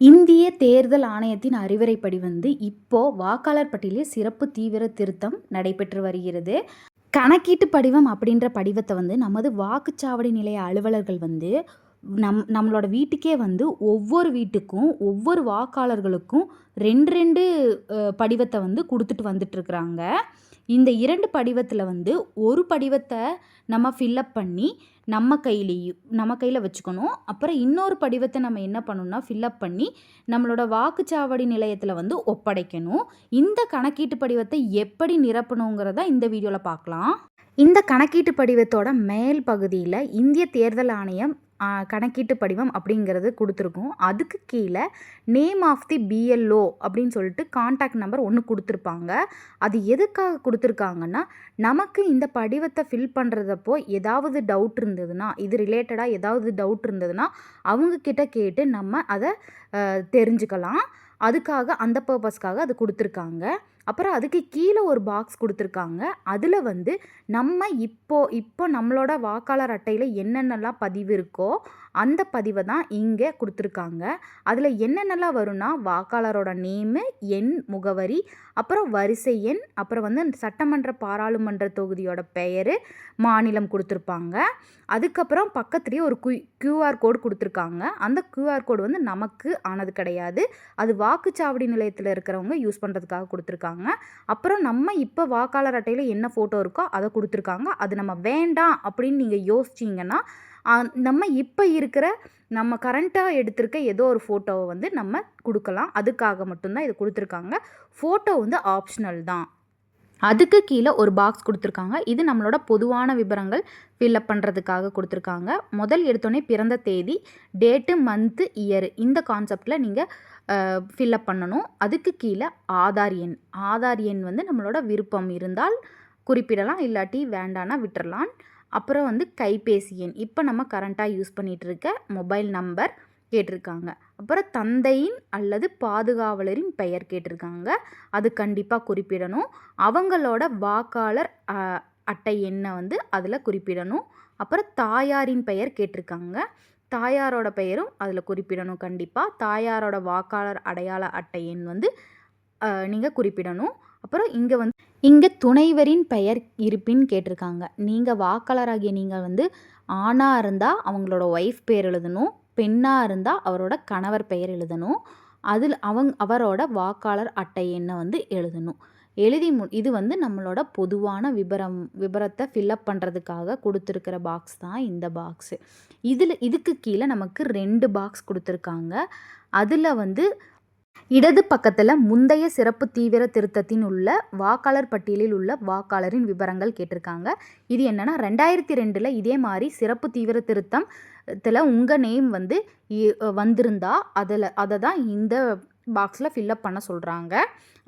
இந்திய தேர்தல் ஆணையத்தின் அறிவுரைப்படி வந்து இப்போ வாக்காளர் பட்டியலில் சிறப்பு தீவிர திருத்தம் நடைபெற்று வருகிறது. கணக்கீட்டு படிவம் அப்படின்ற படிவத்தை வந்து நமது வாக்குச்சாவடி நிலைய அலுவலர்கள் வந்து நம் நம்மளோட வீட்டுக்கே வந்து ஒவ்வொரு வீட்டுக்கும் ஒவ்வொரு வாக்காளர்களுக்கும் ரெண்டு ரெண்டு படிவத்தை வந்து கொடுத்துட்டு வந்துட்டுருக்குறாங்க இந்த இரண்டு படிவத்தில் வந்து ஒரு படிவத்தை நம்ம ஃபில்லப் பண்ணி நம்ம கையிலேயும் நம்ம கையில் வச்சுக்கணும். அப்புறம் இன்னொரு படிவத்தை நம்ம என்ன பண்ணணும்னா ஃபில்லப் பண்ணி நம்மளோட வாக்குச்சாவடி நிலையத்தில் வந்து ஒப்படைக்கணும். இந்த கணக்கீட்டு படிவத்தை எப்படி நிரப்பணுங்கிறத இந்த வீடியோவில் பார்க்கலாம் இந்த கணக்கீட்டு படிவத்தோட மேல் பகுதியில் இந்திய தேர்தல் ஆணையம் கணக்கீட்டு படிவம் அப்படிங்கிறது கொடுத்துருக்கோம். அதுக்கு கீழே நேம் ஆஃப் தி பிஎல்ஓ அப்படின்னு சொல்லிட்டு காண்டாக்ட் நம்பர் ஒன்று கொடுத்துருப்பாங்க. அது எதுக்காக கொடுத்துருக்காங்கன்னா நமக்கு இந்த படிவத்தை ஃபில் பண்ணுறதப்போ ஏதாவது டவுட் இருந்ததுன்னா இது ரிலேட்டடாக ஏதாவது டவுட் இருந்ததுன்னா அவங்கக்கிட்ட கேட்டு நம்ம அதை தெரிஞ்சுக்கலாம். அதுக்காக அந்த பர்பஸ்க்காக அது கொடுத்துருக்காங்க. அப்புறம் அதுக்கு கீழே ஒரு பாக்ஸ் கொடுத்துருக்காங்க. அதில் வந்து நம்ம இப்போ இப்போ நம்மளோட வாக்காளர் அட்டையில் என்னென்னலாம் பதிவு இருக்கோ அந்த பதிவை தான் இங்கே கொடுத்துருக்காங்க. அதில் என்னென்னலாம் வரும்னா வாக்காளரோட நேமு எண் முகவரி அப்புறம் வரிசை எண் அப்புறம் வந்து சட்டமன்ற பாராளுமன்ற தொகுதியோட பெயர் மாநிலம் கொடுத்துருப்பாங்க. அதுக்கப்புறம் பக்கத்துலேயே ஒரு குய் கியூஆர் கோடு கொடுத்துருக்காங்க. அந்த கியூஆர் கோடு வந்து நமக்கு ஆனது கிடையாது. அது வாக்குச்சாவடி நிலையத்தில் இருக்கிறவங்க யூஸ் பண்ணுறதுக்காக கொடுத்துருக்காங்க. அப்புறம் நம்ம இப்போ வாக்காளர் அட்டையில் என்ன ஃபோட்டோ இருக்கோ அதை கொடுத்துருக்காங்க. அது நம்ம வேண்டாம் அப்படின்னு நீங்கள் யோசிச்சிங்கன்னா நம்ம இப்போ இருக்கிற நம்ம கரண்ட்டாக எடுத்திருக்க ஏதோ ஒரு ஃபோட்டோவை வந்து நம்ம கொடுக்கலாம். அதுக்காக மட்டும்தான் இது கொடுத்துருக்காங்க. ஃபோட்டோ வந்து ஆப்ஷனல் தான். அதுக்கு கீழே ஒரு பாக்ஸ் கொடுத்துருக்காங்க. இது நம்மளோட பொதுவான விவரங்கள் ஃபில்அப் பண்ணுறதுக்காக கொடுத்துருக்காங்க. முதல் எடுத்தோடனே பிறந்த தேதி டேட்டு மந்த்து இயர் இந்த கான்செப்டில் நீங்கள் ஃபில்அப் பண்ணணும். அதுக்கு கீழே ஆதார் எண். ஆதார் எண் வந்து நம்மளோட விருப்பம் இருந்தால் குறிப்பிடலாம். இல்லாட்டி வேண்டானா விட்டுறலாம். அப்புறம் வந்து கைபேசி எண். இப்போ நம்ம கரண்ட்டாக யூஸ் பண்ணிகிட்ருக்க மொபைல் நம்பர் கேட்டிருக்காங்க. அப்புறம் தந்தையின் அல்லது பாதுகாவலரின் பெயர் கேட்டிருக்காங்க. அது கண்டிப்பாக குறிப்பிடணும். அவங்களோட வாக்காளர் அட்டை எண்ணை வந்து அதில் குறிப்பிடணும். அப்புறம் தாயாரின் பெயர் கேட்டிருக்காங்க. தாயாரோட பெயரும் அதில் குறிப்பிடணும் கண்டிப்பாக தாயாரோட வாக்காளர் அடையாள அட்டை எண் வந்து நீங்கள் குறிப்பிடணும். அப்புறம் இங்கே வந்து இங்கே துணைவரின் பெயர் இருப்பின் கேட்டிருக்காங்க. நீங்கள் வாக்காளராகிய நீங்கள் வந்து ஆணாக இருந்தால் அவங்களோட ஒய்ஃப் பேர் எழுதணும் பெண்ணாக இருந்தால் அவரோட கணவர் பெயர் எழுதணும் அதில் அவங்க அவரோட வாக்காளர் அட்டை எண்ணை வந்து எழுதணும். எழுதி மு இது வந்து நம்மளோட பொதுவான விபரம் விபரத்தை ஃபில்லப் பண்ணுறதுக்காக கொடுத்துருக்கிற பாக்ஸ் தான் இந்த பாக்ஸு இதில் இதுக்கு கீழே நமக்கு ரெண்டு பாக்ஸ் கொடுத்துருக்காங்க. அதில் வந்து இடது பக்கத்தில் முந்தைய சிறப்பு தீவிர திருத்தத்தின் உள்ள வாக்காளர் பட்டியலில் உள்ள வாக்காளரின் விவரங்கள் கேட்டிருக்காங்க. இது என்னன்னா ரெண்டாயிரத்தி ரெண்டில் இதே மாதிரி சிறப்பு தீவிர திருத்தம் த்தில் உங்கள் நேம் வந்து வந்திருந்தா அதில் அதை தான் இந்த பாக்ஸில் ஃபில்அப் பண்ண சொல்கிறாங்க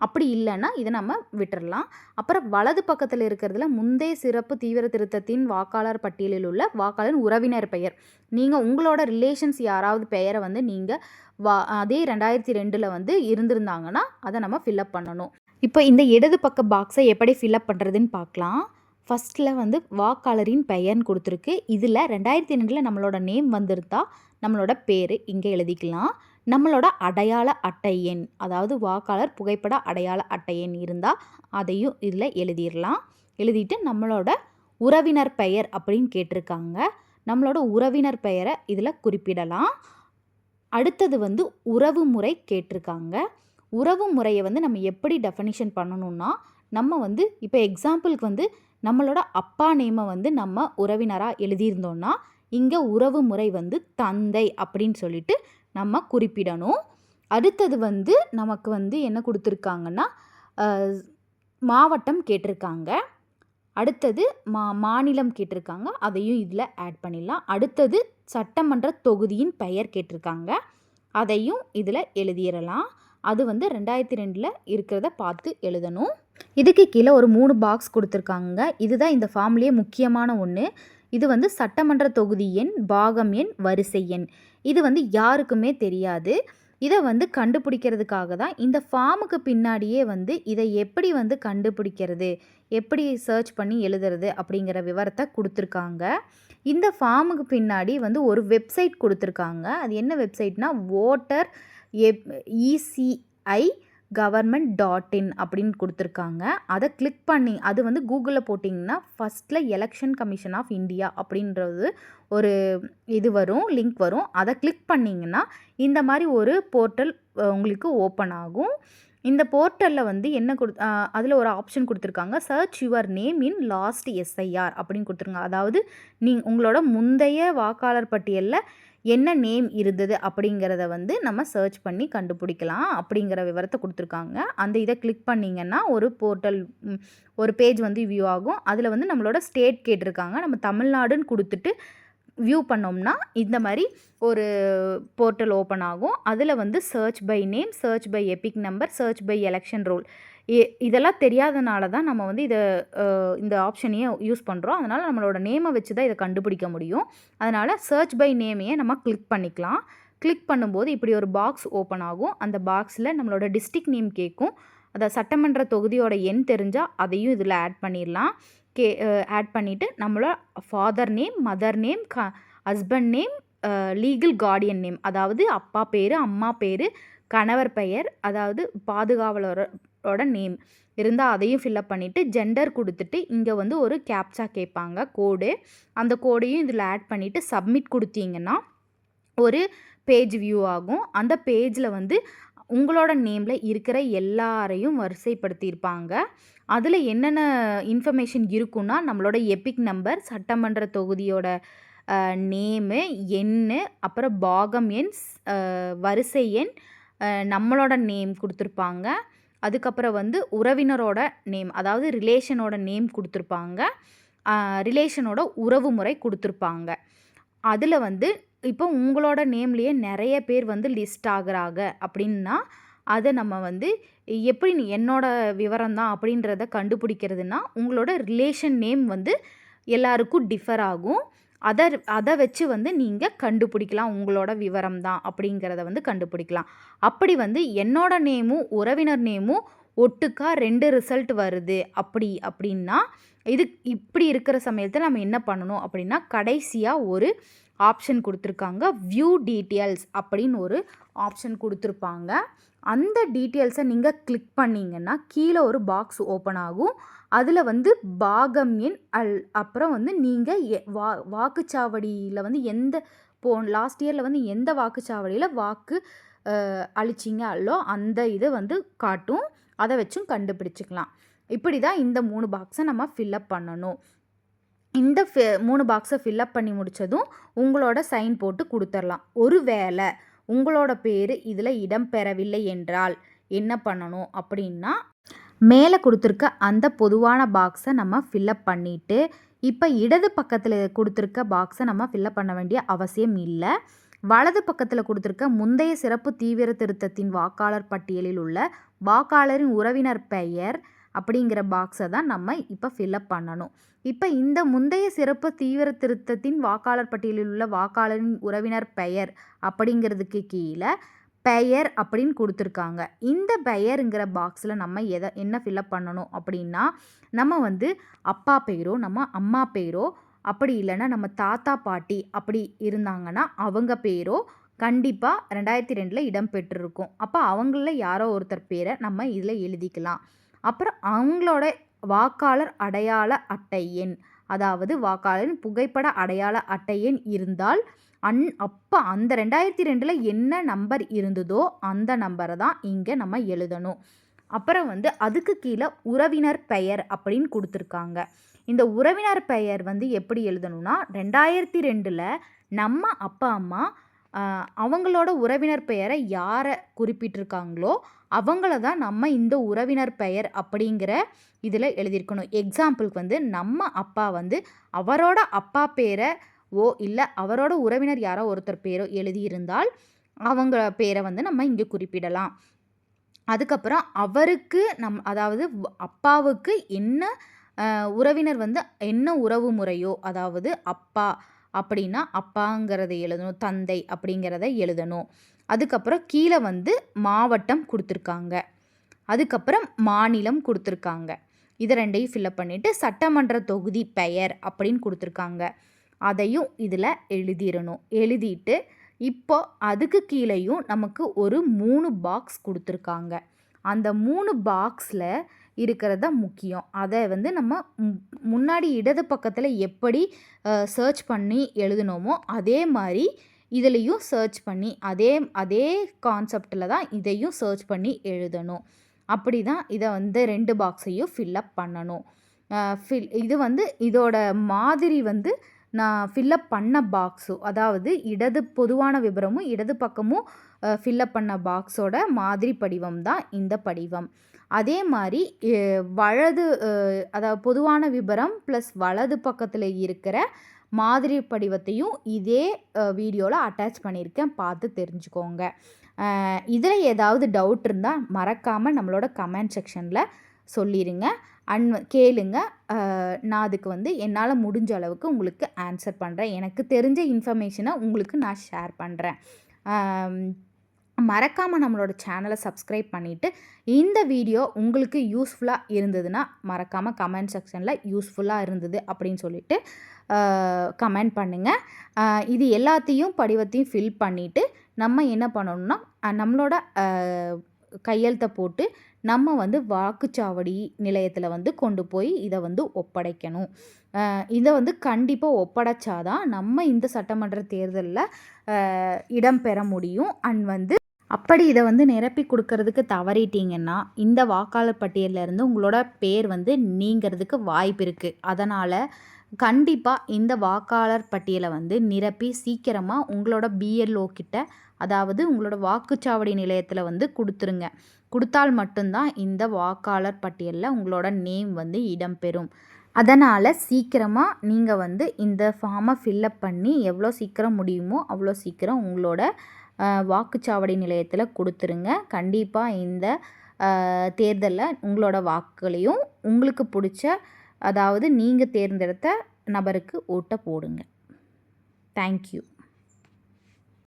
அப்படி இல்லைன்னா இதை நம்ம விட்டுறலாம். அப்புறம் வலது பக்கத்தில் இருக்கிறதுல முந்தைய சிறப்பு தீவிர திருத்தத்தின் வாக்காளர் பட்டியலில் உள்ள வாக்காளரின் உறவினர் பெயர். நீங்கள் உங்களோட ரிலேஷன்ஸ் யாராவது பெயரை வந்து நீங்கள் வா அதே ரெண்டாயிரத்தி ரெண்டில் வந்து இருந்திருந்தாங்கன்னா அதை நம்ம ஃபில்லப் பண்ணணும். இப்போ இந்த இடது பக்க பாக்ஸை எப்படி ஃபில்லப் பண்ணுறதுன்னு பார்க்கலாம். ஃபஸ்ட்டில் வந்து வாக்காளரின் பெயர்னு கொடுத்துருக்கு. இதில் ரெண்டாயிரத்தி ரெண்டில் நம்மளோட நேம் வந்திருந்தா நம்மளோட பேர் இங்கே எழுதிக்கலாம். நம்மளோட அடையாள அட்டை எண் அதாவது வாக்காளர் புகைப்பட அடையாள அட்டை எண் இருந்தால் அதையும் இதில் எழுதிடலாம் எழுதிட்டு நம்மளோட உறவினர் பெயர் அப்படின்னு கேட்டிருக்காங்க. நம்மளோட உறவினர் பெயரை இதில் குறிப்பிடலாம். அடுத்தது வந்து உறவு முறை கேட்டிருக்காங்க. உறவு முறையை வந்து நம்ம எப்படி டெஃபனிஷன் பண்ணணும்னா நம்ம வந்து இப்போ எக்ஸாம்பிளுக்கு வந்து நம்மளோட அப்பா நேமை வந்து நம்ம உறவினராக எழுதியிருந்தோம்னா இங்கே உறவு முறை வந்து தந்தை அப்படின்னு சொல்லிட்டு நம்ம குறிப்பிடணும். அடுத்தது வந்து நமக்கு வந்து என்ன கொடுத்துருக்காங்கன்னா மாவட்டம் கேட்டிருக்காங்க. அடுத்தது மா மாநிலம் கேட்டிருக்காங்க. அதையும் இதில் ஆட் பண்ணிடலாம். அடுத்தது சட்டமன்ற தொகுதியின் பெயர் கேட்டிருக்காங்க. அதையும் இதில் எழுதிடலாம். அது வந்து ரெண்டாயிரத்தி ரெண்டில் இருக்கிறத பார்த்து எழுதணும். இதுக்கு கீழே ஒரு மூணு பாக்ஸ் கொடுத்துருக்காங்க. இதுதான் இந்த ஃபார்ம்லேயே முக்கியமான ஒன்று இது வந்து சட்டமன்ற தொகுதி எண் பாகம் எண் வரிசை எண். இது வந்து யாருக்குமே தெரியாது. இதை வந்து கண்டுபிடிக்கிறதுக்காக தான் இந்த ஃபார்முக்கு பின்னாடியே வந்து இதை எப்படி வந்து கண்டுபிடிக்கிறது எப்படி சர்ச் பண்ணி எழுதுறது அப்படிங்கிற விவரத்தை கொடுத்துருக்காங்க. இந்த ஃபார்முக்கு பின்னாடி வந்து ஒரு வெப்சைட் கொடுத்துருக்காங்க. அது என்ன வெப்சைட்னா voter F ECI government dot in அப்படின்னு கொடுத்துருக்காங்க. அதை கிளிக் பண்ணி அது வந்து கூகுளில் போட்டிங்கன்னா ஃபஸ்ட்டில் எலெக்ஷன் கமிஷன் ஆஃப் இந்தியா அப்படின்றது ஒரு இது வரும் லிங்க் வரும். அதை கிளிக் பண்ணிங்கன்னா இந்த மாதிரி ஒரு போர்ட்டல் உங்களுக்கு ஓப்பன் ஆகும். இந்த போர்ட்டலில் வந்து என்ன கொடு அதில் ஒரு ஆப்ஷன் கொடுத்துருக்காங்க. Search your name in last SIR அப்படின்னு கொடுத்துருங்க அதாவது நீ உங்களோட முந்தைய வாக்காளர் பட்டியலில் என்ன நேம் இருந்தது அப்படிங்கிறத வந்து நம்ம சர்ச் பண்ணி கண்டுபிடிக்கலாம் அப்படிங்கிற விவரத்தை கொடுத்துருக்காங்க. அந்த இதை கிளிக் பண்ணிங்கன்னா ஒரு போர்ட்டல் ஒரு பேஜ் வந்து வியூ ஆகும். அதில் வந்து நம்மளோட ஸ்டேட் கேட்டிருக்காங்க. நம்ம தமிழ்நாடுன்னு கொடுத்துட்டு வியூ பண்ணோம்னா இந்த மாதிரி ஒரு போர்ட்டல் ஓப்பன் ஆகும். அதில் வந்து search by name search by EPIC number search by election roll இதெல்லாம் தெரியாதனால தான் நம்ம வந்து இதை இந்த ஆப்ஷனையே யூஸ் பண்ணுறோம் அதனால் நம்மளோட நேமை வச்சு தான் இதை கண்டுபிடிக்க முடியும். அதனால் சர்ச் பை நேமையே நம்ம கிளிக் பண்ணிக்கலாம். கிளிக் பண்ணும்போது இப்படி ஒரு பாக்ஸ் ஓப்பன் ஆகும். அந்த பாக்ஸில் நம்மளோட டிஸ்ட்ரிக் நேம் கேட்கும் அதை சட்டமன்ற தொகுதியோட எண் தெரிஞ்சால் அதையும் இதில் ஆட் பண்ணிடலாம். கே ஆட் பண்ணிவிட்டு நம்மளோட ஃபாதர் நேம் மதர் நேம் க husband name legal guardian name அதாவது அப்பா பேர் அம்மா பேர் கணவர் பெயர் அதாவது பாதுகாவலரோட நேம் இருந்தால் அதையும் ஃபில்அப் பண்ணிவிட்டு ஜெண்டர் கொடுத்துட்டு இங்கே வந்து ஒரு கேப்சா கேட்பாங்க கோடு அந்த கோடையும் இதில் ஆட் பண்ணிவிட்டு சப்மிட் கொடுத்தீங்கன்னா ஒரு பேஜ் வியூ ஆகும். அந்த பேஜில் வந்து உங்களோட நேமில் இருக்கிற எல்லாரையும் வரிசைப்படுத்தியிருப்பாங்க. அதில் என்னென்ன இன்ஃபர்மேஷன் இருக்குன்னா நம்மளோட எபிக் நம்பர் சட்டமன்ற தொகுதியோட நேமு எண் அப்புறம் பாகம் எண் வரிசை எண் நம்மளோட நேம் கொடுத்துருப்பாங்க. அதுக்கப்புறம் வந்து உறவினரோட நேம் அதாவது ரிலேஷனோட நேம் கொடுத்துருப்பாங்க. ரிலேஷனோட உறவு முறை கொடுத்துருப்பாங்க. அதில் வந்து இப்போ உங்களோட நேம்லேயே நிறைய பேர் வந்து லிஸ்ட் ஆகுறாங்க. அப்படின்னா அதை நம்ம வந்து எப்படி என்னோட விவரம் தான் அப்படின்றத கண்டுபிடிக்கிறதுனா உங்களோட ரிலேஷன் நேம் வந்து எல்லாருக்கும் டிஃபர் ஆகும். அதை அதை வச்சு வந்து நீங்கள் கண்டுபிடிக்கலாம். உங்களோட விவரம் தான் அப்படிங்கிறத வந்து கண்டுபிடிக்கலாம். அப்படி வந்து என்னோட நேமும் உறவினர் நேமும் ஒட்டுக்கா ரெண்டு ரிசல்ட் வருது. அப்படி அப்படின்னா இது இப்படி இருக்கிற சமயத்தில் நம்ம என்ன பண்ணணும் அப்படின்னா கடைசியாக ஒரு ஆப்ஷன் கொடுத்துருக்காங்க. வியூ டீட்டெயில்ஸ் அப்படின்னு ஒரு ஆப்ஷன் கொடுத்துருப்பாங்க. அந்த டீட்டெயில்ஸை நீங்கள் கிளிக் பண்ணிங்கன்னா கீழே ஒரு பாக்ஸ் ஓப்பன் ஆகும். அதில் வந்து பாகம் எண் அல் அப்புறம் வந்து நீங்கள் எ வா வாக்குச்சாவடியில் வந்து எந்த போ லாஸ்ட் இயரில் வந்து எந்த வாக்குச்சாவடியில் வாக்கு அழிச்சிங்க அல்லோ அந்த இதை வந்து காட்டும். அதை வச்சும் கண்டுபிடிச்சிக்கலாம். இப்படி தான் இந்த மூணு பாக்ஸை நம்ம ஃபில்லப் பண்ணணும். இந்த ஃபி மூணு பாக்ஸை ஃபில்லப் பண்ணி முடித்ததும் உங்களோட சைன் போட்டு கொடுத்துர்லாம் ஒரு வேளை உங்களோட பேர் இதில் இடம் பெறவில்லை என்றால் என்ன பண்ணணும் அப்படின்னா மேலே கொடுத்துருக்க அந்த பொதுவான பாக்ஸை நம்ம ஃபில்லப் பண்ணிவிட்டு இப்போ இடது பக்கத்தில் கொடுத்துருக்க பாக்ஸை நம்ம ஃபில்லப் பண்ண வேண்டிய அவசியம் இல்லை. வலது பக்கத்தில் கொடுத்துருக்க முந்தைய சிறப்பு தீவிர திருத்தத்தின் வாக்காளர் பட்டியலில் உள்ள வாக்காளரின் உறவினர் பெயர் அப்படிங்கிற பாக்ஸை தான் நம்ம இப்போ ஃபில்லப் பண்ணணும். இப்போ இந்த முந்தைய சிறப்பு தீவிர திருத்தத்தின் வாக்காளர் பட்டியலில் உள்ள வாக்காளரின் உறவினர் பெயர் அப்படிங்கிறதுக்கு கீழே பெயர் அப்படின்னு கொடுத்துருக்காங்க. இந்த பெயருங்கிற பாக்ஸில் நம்ம எதை என்ன ஃபில்அப் பண்ணணும் அப்படின்னா நம்ம வந்து அப்பா பெயரோ நம்ம அம்மா பெயரோ அப்படி இல்லைன்னா நம்ம தாத்தா பாட்டி அப்படி இருந்தாங்கன்னா அவங்க பேரோ கண்டிப்பாக ரெண்டாயிரத்தி ரெண்டில் இடம் பெற்றிருக்கும். அப்போ அவங்களில் யாரோ ஒருத்தர் பேரை நம்ம இதில் எழுதிக்கலாம். அப்புறம் அவங்களோட வாக்காளர் அடையாள அட்டை எண் அதாவது வாக்காளரின் புகைப்பட அடையாள அட்டை எண் இருந்தால் அன் அப்போ அந்த ரெண்டாயிரத்தி ரெண்டில் என்ன நம்பர் இருந்ததோ அந்த நம்பரை தான் இங்கே நம்ம எழுதணும். அப்புறம் வந்து அதுக்கு கீழே உறவினர் பெயர் அப்படின்னு கொடுத்துருக்காங்க. இந்த உறவினர் பெயர் வந்து எப்படி எழுதணும்னா ரெண்டாயிரத்தி ரெண்டில் நம்ம அப்பா அம்மா அவங்களோட உறவினர் பெயரை யாரை குறிப்பிட்டிருக்காங்களோ அவங்கள தான் நம்ம இந்த உறவினர் பெயர் அப்படிங்கிற இதில் எழுதியிருக்கணும். எக்ஸாம்பிளுக்கு வந்து நம்ம அப்பா வந்து அவரோட அப்பா பேரை ஓ இல்லை அவரோட உறவினர் யாரோ ஒருத்தர் பேரோ எழுதியிருந்தால் அவங்க பேரை வந்து நம்ம இங்கே குறிப்பிடலாம். அதுக்கப்புறம் அவருக்கு நம் அதாவது அப்பாவுக்கு என்ன உறவினர் வந்து என்ன உறவு முறையோ அதாவது அப்பா அப்படின்னா அப்பாங்கிறத எழுதணும் தந்தை அப்படிங்கிறத எழுதணும். அதுக்கப்புறம் கீழே வந்து மாவட்டம் கொடுத்துருக்காங்க. அதுக்கப்புறம் மாநிலம் கொடுத்துருக்காங்க. இது ரெண்டையும் ஃபில்லப் பண்ணிவிட்டு சட்டமன்ற தொகுதி பெயர் அப்படின்னு கொடுத்துருக்காங்க. அதையும் இதில் எழுதிடணும். எழுதிட்டு இப்போ அதுக்கு கீழேயும் நமக்கு ஒரு மூணு பாக்ஸ் கொடுத்துருக்காங்க. அந்த மூணு பாக்ஸில் இருக்கிறது தான் முக்கியம். அதை வந்து நம்ம முன்னாடி இடது பக்கத்தில் எப்படி சர்ச் பண்ணி எழுதினோமோ அதே மாதிரி இதுலேயும் சர்ச் பண்ணி அதே அதே கான்செப்டில் தான் இதையும் சர்ச் பண்ணி எழுதணும். அப்படி தான் இதை வந்து ரெண்டு பாக்ஸையும் ஃபில்லப் பண்ணணும். ஃபில் இது வந்து இதோட மாதிரி வந்து நான் ஃபில்லப் பண்ண பாக்ஸு அதாவது இடது பொதுவான விபரமும் இடது பக்கமும் ஃபில்லப் பண்ண பாக்ஸோட மாதிரி படிவம் தான் இந்த படிவம். அதே மாதிரி வலது அதாவது பொதுவான விபரம் ப்ளஸ் வலது பக்கத்தில் இருக்கிற மாதிரி படிவத்தையும் இதே வீடியோவில் அட்டாச் பண்ணியிருக்கேன். பார்த்து தெரிஞ்சுக்கோங்க. இதில் ஏதாவது டவுட் இருந்தால் மறக்காமல் நம்மளோட கமெண்ட் செக்ஷனில் சொல்லிடுங்க அன் கேளுங்க. நான் அதுக்கு வந்து என்னால் முடிஞ்ச அளவுக்கு உங்களுக்கு ஆன்சர் பண்ணுறேன் எனக்கு தெரிஞ்ச இன்ஃபர்மேஷனை உங்களுக்கு நான் ஷேர் பண்ணுறேன் மறக்காமல் நம்மளோட சேனலை சப்ஸ்கிரைப் பண்ணிவிட்டு இந்த வீடியோ உங்களுக்கு யூஸ்ஃபுல்லாக இருந்ததுன்னா மறக்காமல் கமெண்ட் செக்ஷனில் யூஸ்ஃபுல்லாக இருந்தது அப்படின்னு சொல்லிட்டு கமெண்ட் பண்ணுங்கள் இது எல்லாத்தையும் படிவத்தையும் ஃபில் பண்ணிவிட்டு நம்ம என்ன பண்ணணும்னா நம்மளோட கையெழுத்தை போட்டு நம்ம வந்து வாக்குச்சாவடி நிலையத்தில் வந்து கொண்டு போய் இதை வந்து ஒப்படைக்கணும். இதை வந்து கண்டிப்பாக ஒப்படைச்சாதான் நம்ம இந்த சட்டமன்ற தேர்தலில் இடம் பெற முடியும். அண்ட் வந்து அப்படி இதை வந்து நிரப்பி கொடுக்கறதுக்கு தவறிட்டீங்கன்னா இந்த வாக்காளர் பட்டியல்ல இருந்து உங்களோட பேர் வந்து நீங்கிறதுக்கு வாய்ப்பு இருக்குது அதனால் கண்டிப்பாக இந்த வாக்காளர் பட்டியலை வந்து நிரப்பி சீக்கிரமாக உங்களோட பிஎல்ஓ கிட்ட அதாவது உங்களோட வாக்குச்சாவடி நிலையத்தில் வந்து கொடுத்துருங்க. கொடுத்தால் மட்டும்தான் இந்த வாக்காளர் பட்டியலில் உங்களோட நேம் வந்து இடம்பெறும். அதனால் சீக்கிரமாக நீங்கள் வந்து இந்த ஃபார்மை ஃபில்லப் பண்ணி எவ்வளோ சீக்கிரம் முடியுமோ அவ்வளோ சீக்கிரம் உங்களோட வாக்குச்சாவடி நிலையத்தில் கொடுத்துருங்க. கண்டிப்பாக இந்த தேர்தலில் உங்களோட வாக்குகளையும் உங்களுக்கு பிடிச்ச அதாவது நீங்கள் தேர்ந்தெடுத்த நபருக்கு ஓட்டை போடுங்க. தேங்க்யூ